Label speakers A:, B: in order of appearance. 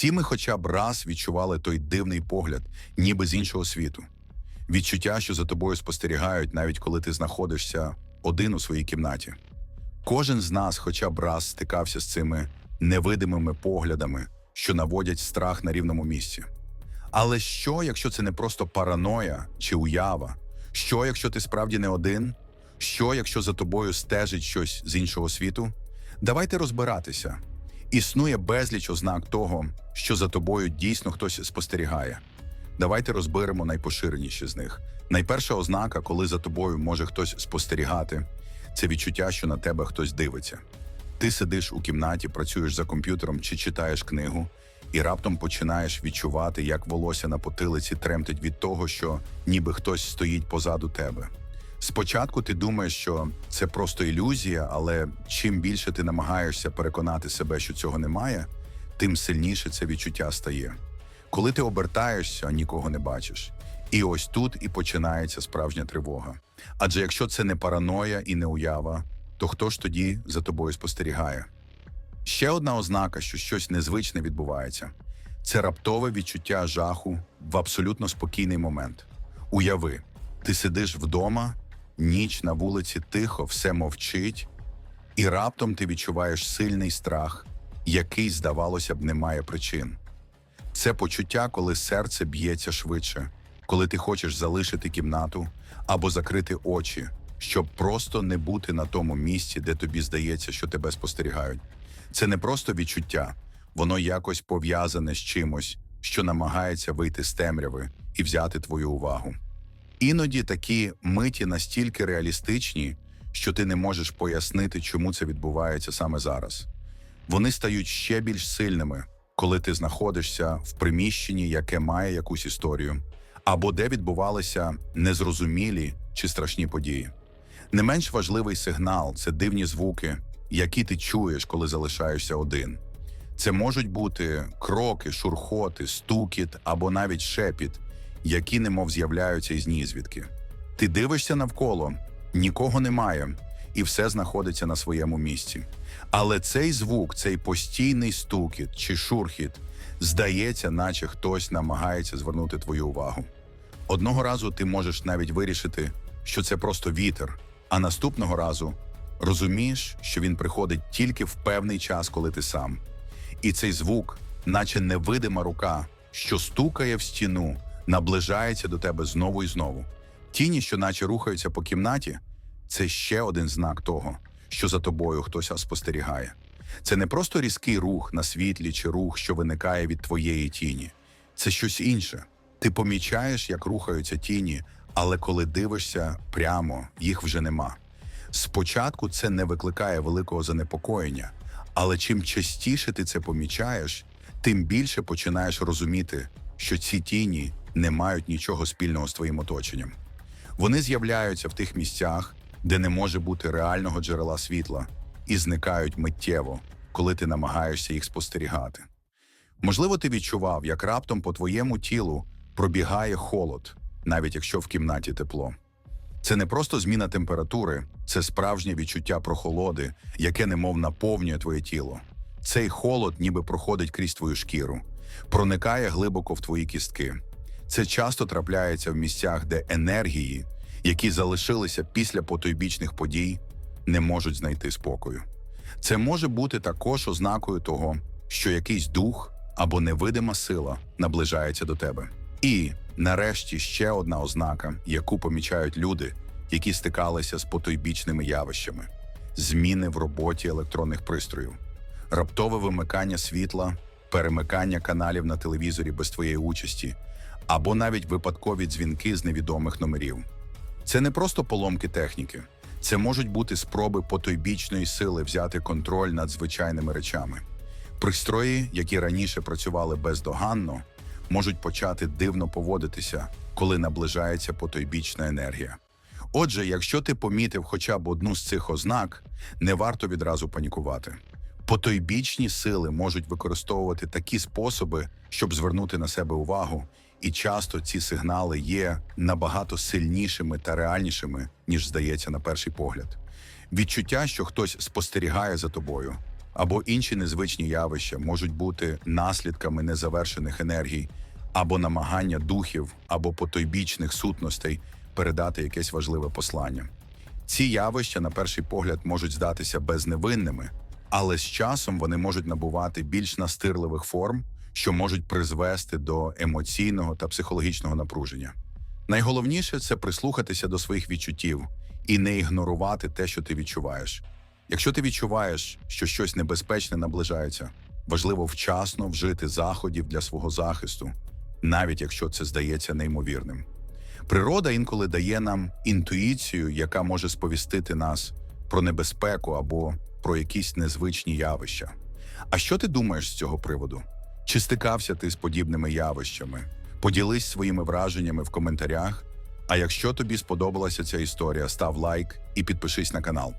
A: Всі ми хоча б раз відчували той дивний погляд, ніби з іншого світу. Відчуття, що за тобою спостерігають, навіть коли ти знаходишся один у своїй кімнаті. Кожен з нас хоча б раз стикався з цими невидимими поглядами, що наводять страх на рівному місці. Але що, якщо це не просто параноя чи уява? Що, якщо ти справді не один? Що, якщо за тобою стежить щось з іншого світу? Давайте розбиратися. Існує безліч ознак того, що за тобою дійсно хтось спостерігає. Давайте розберемо найпоширеніші з них. Найперша ознака, коли за тобою може хтось спостерігати, це відчуття, що на тебе хтось дивиться. Ти сидиш у кімнаті, працюєш за комп'ютером чи читаєш книгу, і раптом починаєш відчувати, як волосся на потилиці тремтить від того, що ніби хтось стоїть позаду тебе. Спочатку ти думаєш, що це просто ілюзія, але чим більше ти намагаєшся переконати себе, що цього немає, тим сильніше це відчуття стає. Коли ти обертаєшся, нікого не бачиш. І ось тут і починається справжня тривога. Адже якщо це не параноя і не уява, то хто ж тоді за тобою спостерігає? Ще одна ознака, що щось незвичне відбувається, це раптове відчуття жаху в абсолютно спокійний момент. Уяви, ти сидиш вдома, ніч на вулиці тихо, все мовчить, і раптом ти відчуваєш сильний страх, який, здавалося б, не має причин. Це почуття, коли серце б'ється швидше, коли ти хочеш залишити кімнату або закрити очі, щоб просто не бути на тому місці, де тобі здається, що тебе спостерігають. Це не просто відчуття, воно якось пов'язане з чимось, що намагається вийти з темряви і взяти твою увагу. Іноді такі миті настільки реалістичні, що ти не можеш пояснити, чому це відбувається саме зараз. Вони стають ще більш сильними, коли ти знаходишся в приміщенні, яке має якусь історію, або де відбувалися незрозумілі чи страшні події. Не менш важливий сигнал це дивні звуки, які ти чуєш, коли залишаєшся один. Це можуть бути кроки, шурхоти, стукіт або навіть шепіт, які немов з'являються із нізвідки. Ти дивишся навколо, нікого немає, і все знаходиться на своєму місці. Але цей звук, цей постійний стукіт чи шурхіт, здається, наче хтось намагається звернути твою увагу. Одного разу ти можеш навіть вирішити, що це просто вітер, а наступного разу розумієш, що він приходить тільки в певний час, коли ти сам. І цей звук, наче невидима рука, що стукає в стіну, наближається до тебе знову і знову. Тіні, що наче рухаються по кімнаті, це ще один знак того, що за тобою хтось спостерігає. Це не просто різкий рух на світлі чи рух, що виникає від твоєї тіні. Це щось інше. Ти помічаєш, як рухаються тіні, але коли дивишся прямо, їх вже нема. Спочатку це не викликає великого занепокоєння, але чим частіше ти це помічаєш, тим більше починаєш розуміти, що ці тіні не мають нічого спільного з твоїм оточенням. Вони з'являються в тих місцях, де не може бути реального джерела світла, і зникають миттєво, коли ти намагаєшся їх спостерігати. Можливо, ти відчував, як раптом по твоєму тілу пробігає холод, навіть якщо в кімнаті тепло. Це не просто зміна температури, це справжнє відчуття прохолоди, яке немов наповнює твоє тіло. Цей холод ніби проходить крізь твою шкіру, проникає глибоко в твої кістки. Це часто трапляється в місцях, де енергії, які залишилися після потойбічних подій, не можуть знайти спокою. Це може бути також ознакою того, що якийсь дух або невидима сила наближається до тебе. І, нарешті, ще одна ознака, яку помічають люди, які стикалися з потойбічними явищами: зміни в роботі електронних пристроїв, раптове вимикання світла, перемикання каналів на телевізорі без твоєї участі, або навіть випадкові дзвінки з невідомих номерів. Це не просто поломки техніки, це можуть бути спроби потойбічної сили взяти контроль над звичайними речами. Пристрої, які раніше працювали бездоганно, можуть почати дивно поводитися, коли наближається потойбічна енергія. Отже, якщо ти помітив хоча б одну з цих ознак, не варто відразу панікувати. Потойбічні сили можуть використовувати такі способи, щоб звернути на себе увагу, і часто ці сигнали є набагато сильнішими та реальнішими, ніж здається на перший погляд. Відчуття, що хтось спостерігає за тобою, або інші незвичні явища можуть бути наслідками незавершених енергій, або намагання духів, або потойбічних сутностей передати якесь важливе послання. Ці явища, на перший погляд, можуть здатися безневинними, але з часом вони можуть набувати більш настирливих форм, що можуть призвести до емоційного та психологічного напруження. Найголовніше це прислухатися до своїх відчуттів і не ігнорувати те, що ти відчуваєш. Якщо ти відчуваєш, що щось небезпечне наближається, важливо вчасно вжити заходів для свого захисту, навіть якщо це здається неймовірним. Природа інколи дає нам інтуїцію, яка може сповістити нас про небезпеку або про якісь незвичні явища. А що ти думаєш з цього приводу? Чи стикався ти з подібними явищами? Поділись своїми враженнями в коментарях. А якщо тобі сподобалася ця історія, став лайк і підпишись на канал.